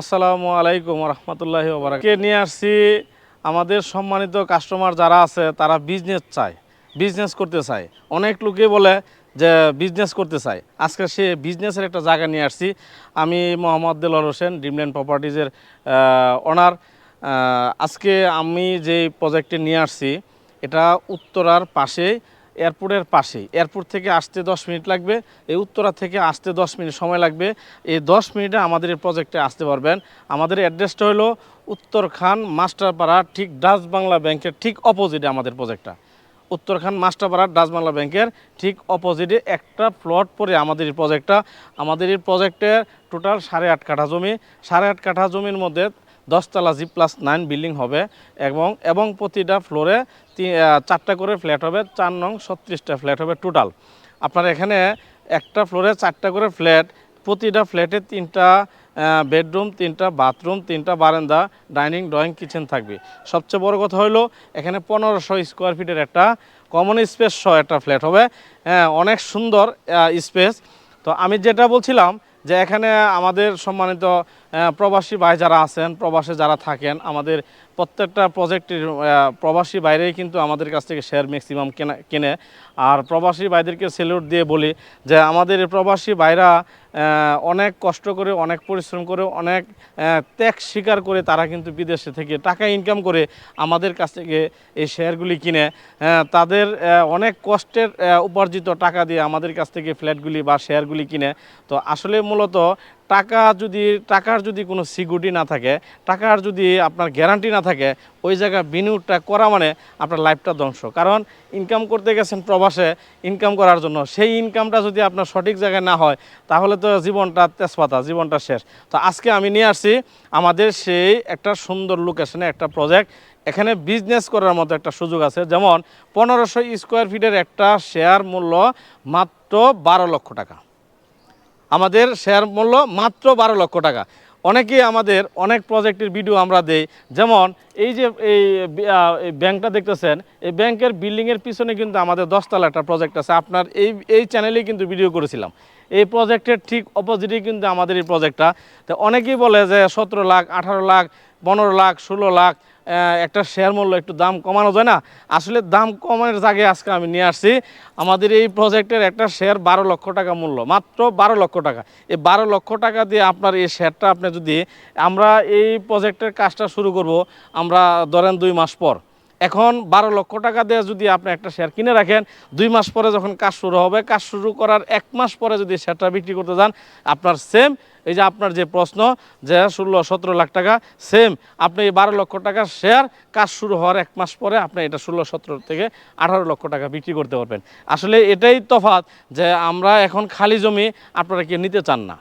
আসসালামু আলাইকুম রহমতুল্লাহি কে নিয়ে আসছি? আমাদের সম্মানিত কাস্টমার যারা আছে, তারা বিজনেস চায় বিজনেস করতে চায়। অনেক লোকে বলে যে বিজনেস করতে চায়। আজকে সে বিজনেসের একটা জায়গা নিয়ে আসছি। আমি মোহাম্মদ দেলোয়ার হোসেন ড্রিমল্যান্ড প্রপার্টিজের ওনার আজকে আমি যে প্রজেক্টে নিয়ে আসছি, এটা উত্তরার পাশে এয়ারপোর্টের পাশেই। এয়ারপোর্ট থেকে আসতে দশ মিনিট লাগবে, এই উত্তরা থেকে আসতে দশ মিনিট সময় লাগবে। এই দশ মিনিটে আমাদের এই প্রজেক্টে আসতে পারবেন। আমাদের অ্যাড্রেসটা হলো উত্তরখান মাস্টারপাড়া, ঠিক ডাচ বাংলা ব্যাংকের ঠিক অপোজিটে আমাদের প্রজেক্টটা উত্তরখান মাস্টারপাড়া ডাচ বাংলা ব্যাংকের ঠিক অপোজিটে একটা প্লট পরে আমাদের এই প্রজেক্টটা আমাদের এই প্রজেক্টের টোটাল সাড়ে আট কাঠা জমি। সাড়ে আট কাঠা জমির মধ্যে দশতলা জি প্লাস নাইন বিল্ডিং হবে এবং এবং প্রতিটা ফ্লোরে চারটা করে ফ্ল্যাট হবে, চার নং ছত্রিশটা ফ্ল্যাট হবে টোটাল আপনার এখানে একটা ফ্লোরে চারটা করে ফ্ল্যাট প্রতিটা ফ্ল্যাটে তিনটা বেডরুম তিনটা বাথরুম তিনটা বারান্দা ডাইনিং ড্রয়িং কিচেন থাকবে। সবচেয়ে বড় কথা হলো, এখানে পনেরোশো স্কোয়ার ফিটের একটা কমন স্পেস সহ একটা ফ্ল্যাট হবে। হ্যাঁ অনেক সুন্দর স্পেস তো আমি যেটা বলছিলাম যে এখানে আমাদের সম্মানিত প্রবাসী ভাই যারা আছেন প্রবাসে যারা থাকেন আমাদের প্রত্যেকটা প্রজেক্টের প্রবাসী বাইরেই কিন্তু আমাদের কাছ থেকে শেয়ার ম্যাক্সিমাম কেনা কেনে। আর প্রবাসী ভাইদেরকে সেলুট দিয়ে বলি যে আমাদের প্রবাসী ভাইরা অনেক কষ্ট করে অনেক পরিশ্রম করে অনেক ত্যাগ স্বীকার করে তারা কিন্তু বিদেশে থেকে টাকা ইনকাম করে আমাদের কাছ থেকে এই শেয়ারগুলি কিনে। আহ, তাদের অনেক কষ্টের উপার্জিত টাকা দিয়ে আমাদের কাছ থেকে ফ্ল্যাটগুলি বা শেয়ারগুলি কিনে। তো আসলে মূলত টাকা যদি, টাকার যদি কোনো সিকিউরিটি না থাকে, টাকার যদি আপনার গ্যারান্টি না থাকে, ওই জায়গায় বিনিয়োগটা করা মানে আপনার লাইফটা ধ্বংস। কারণ ইনকাম করতে গেছেন প্রবাসে ইনকাম করার জন্য, সেই ইনকামটা যদি আপনার সঠিক জায়গায় না হয়, তাহলে তো জীবনটা তেজপাতা, জীবনটা শেষ। তো আজকে আমি নিয়ে আসছি আমাদের সেই একটা সুন্দর লোকেশনে একটা প্রজেক্ট এখানে বিজনেস করার মতো একটা সুযোগ আছে, যেমন পনেরোশো স্কোয়ার ফিটের একটা শেয়ার মূল্য মাত্র বারো লক্ষ টাকা। আমাদের শেয়ার মূল্য মাত্র বারো লক্ষ টাকা। অনেকেই আমাদের অনেক প্রজেক্টের ভিডিও আমরা দেই। যেমন এই যে এই ব্যাংকটা দেখতেছেন, এই ব্যাংকের বিল্ডিংয়ের পিছনে কিন্তু আমাদের দশতলা একটা প্রজেক্ট আছে। আপনার এই এই চ্যানেলেই কিন্তু ভিডিও করেছিলাম। এই প্রজেক্টের ঠিক অপোজিটেই কিন্তু আমাদের এই প্রজেক্টটা তো অনেকেই বলে যে সতেরো লাখ, আঠারো লাখ পনেরো লাখ, ষোলো লাখ একটা শেয়ার মূল্য একটু দাম কমানো যায় না। আসলে দাম কমানোর জায়গায় আজকে আমি নিয়ে আসছি। আমাদের এই প্রজেক্টের একটা শেয়ার বারো লক্ষ টাকা মূল্য, মাত্র বারো লক্ষ টাকা। এই বারো লক্ষ টাকা দিয়ে আপনার এই শেয়ারটা আপনি যদি, আমরা এই প্রজেক্টের কাজটা শুরু করব, আমরা ধরেন দুই মাস পর। এখন বারো লক্ষ টাকা দিয়ে যদি আপনি একটা শেয়ার কিনে রাখেন, দুই মাস পরে যখন কাজ শুরু হবে, কাজ শুরু করার এক মাস পরে যদি শেয়ারটা বিক্রি করতে যান, আপনার সেম এই যে আপনার যে প্রশ্ন যে ষোলো, সতেরো লাখ টাকা সেম আপনি এই বারো লক্ষ টাকার শেয়ার কাজ শুরু হওয়ার এক মাস পরে আপনি এটা ষোলো, সতেরো থেকে আঠারো লক্ষ টাকা বিক্রি করতে পারবেন। আসলে এটাই তফাৎ যে আমরা এখন খালি জমি আপনারা কি নিতে চান না।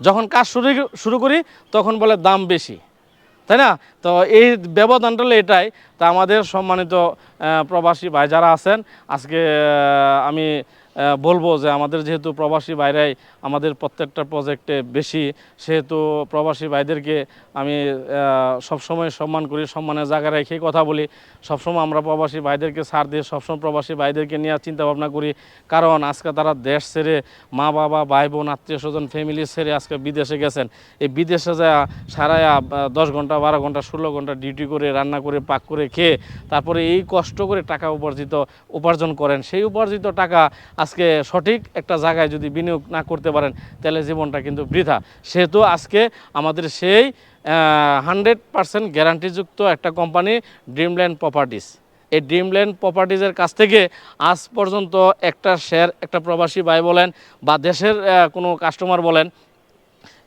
যখন কাজ শুরু শুরু করি, তখন বলে দাম বেশি। তাই না? তো এই ব্যবধানটা হলো এটাই। তা আমাদের সম্মানিত প্রবাসী ভাই যারা আছেন, আজকে আমি বলব যে আমাদের যেহেতু প্রবাসী ভাইরাই আমাদের প্রত্যেকটা প্রজেক্টে বেশি, সেহেতু প্রবাসী ভাইদেরকে আমি সবসময় সম্মান করি, সম্মানের জায়গা রেখে কথা বলি। সবসময় আমরা প্রবাসী ভাইদেরকে ছাড় দিয়ে সবসময় প্রবাসী ভাইদেরকে নিয়ে চিন্তা ভাবনা করি। কারণ আজকে তারা দেশ ছেড়ে মা বাবা, ভাই বোন, আত্মীয় স্বজন ফ্যামিলি ছেড়ে আজকে বিদেশে গেছেন। এই বিদেশে যা সারায়া দশ ঘণ্টা, বারো ঘণ্টা, ষোলো ঘণ্টা ডিউটি করে, রান্না করে, পাক করে খেয়ে, তারপরে এই কষ্ট করে টাকা উপার্জিত উপার্জন করেন। সেই উপার্জিত টাকা আজকে সঠিক একটা জায়গায় যদি বিনিয়োগ না করতে পারেন, তাহলে জীবনটা কিন্তু বৃথা। সেহেতু আজকে আমাদের সেই হান্ড্রেড পারসেন্ট গ্যারান্টিযুক্ত একটা কোম্পানি ড্রিমল্যান্ড প্রপার্টিস এই ড্রিমল্যান্ড প্রপার্টিজের কাছ থেকে আজ পর্যন্ত একটা শেয়ার একটা প্রবাসী ভাই বলেন বা দেশের কোনো কাস্টমার বলেন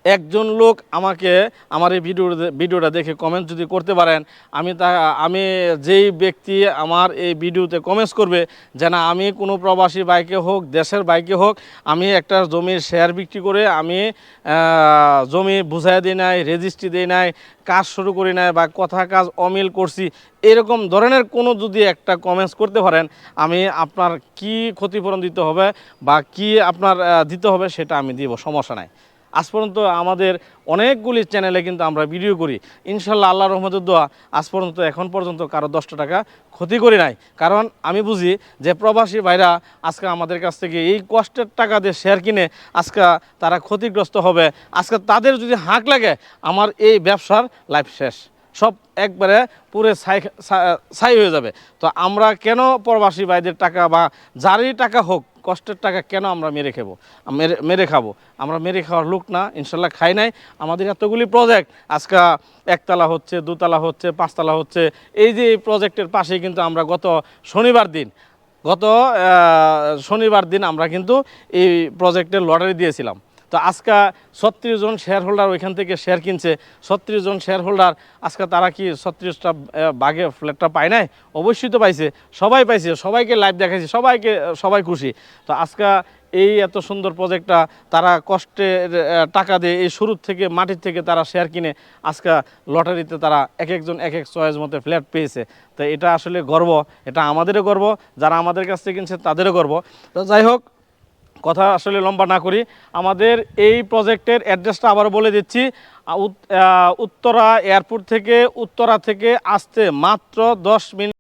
একজন লোক আমাকে আমার এই ভিডিও ভিডিওটা দেখে কমেন্ট যদি করতে পারেন, আমি তা, আমি যেই ব্যক্তি আমার এই ভিডিওতে কমেন্টস করবে যে না আমি কোনো প্রবাসী বাইকে হোক, দেশের বাইকে হোক, আমি একটা জমির শেয়ার বিক্রি করে আমি জমি বুঝাই দিই নাই রেজিস্ট্রি দিই নাই, কাজ শুরু করি নাই বা কথা কাজ অমিল করছি, এরকম ধরনের কোনো যদি একটা কমেন্টস করতে পারেন, আমি আপনার কি ক্ষতিপূরণ দিতে হবে বা কি আপনার দিতে হবে সেটা আমি দিব, সমস্যা নাই। আজ পর্যন্ত আমাদের অনেকগুলি চ্যানেলে কিন্তু আমরা ভিডিও করি। ইনশাল্লাহ আল্লাহ রহমতের দোয়া আজ পর্যন্ত এখন পর্যন্ত কারও দশটা টাকা ক্ষতি করি নাই। কারণ আমি বুঝি যে প্রবাসী ভাইরা আজকে আমাদের কাছ থেকে এই কষ্টের টাকা দিয়ে শেয়ার কিনে আজকে তারা ক্ষতিগ্রস্ত হবে। আজকে তাদের যদি হাঁক লাগে, আমার এই ব্যবসার লাইফ শেষ। সব একবারে পুরো ছাই হয়ে যাবে। তো আমরা কেন প্রবাসী ভাইদের টাকা বা যারই টাকা হোক কষ্টের টাকা কেন আমরা মেরে খেবো? মেরে মেরে খাব। আমরা মেরে খাওয়ার লোক না, ইনশাল্লাহ খাই নাই। আমাদের এতগুলি প্রজেক্ট আজকে একতলা হচ্ছে, দুতলা হচ্ছে, পাঁচতলা হচ্ছে, এই যে এই প্রজেক্টের পাশেই কিন্তু আমরা গত শনিবার দিন, গত শনিবার দিন আমরা কিন্তু এই প্রজেক্টের লটারি দিয়েছিলাম। তো আজকে ছত্রিশ জন শেয়ার হোল্ডার ওইখান থেকে শেয়ার কিনছে। ছত্রিশ জন শেয়ার হোল্ডার আজকে তারা কি ছত্রিশটা বাঘে ফ্ল্যাটটা পায় নাই? অবশ্যই তো পাইছে। সবাই পাইছে, সবাইকে লাইভ দেখাইছে, সবাইকে, সবাই খুশি। তো আজকে এই এত সুন্দর প্রজেক্টটা তারা কষ্টের টাকা দিয়ে এই শুরুর থেকে মাটির থেকে তারা শেয়ার কিনে আজকে লটারিতে তারা এক একজন, এক এক চয়েস মতো ফ্ল্যাট পেয়েছে। তো এটা আসলে গর্ব, এটা আমাদেরও গর্ব, যারা আমাদের কাছ থেকে কিনছে তাদেরও গর্ব। তো যাই হোক কথা আসলে লম্বা না করি, আমাদের এই প্রজেক্টের অ্যাড্রেসটা আবার বলে দিচ্ছি। উত্তরা এয়ারপোর্ট থেকে উত্তরা থেকে আসতে মাত্র দশ মিনিট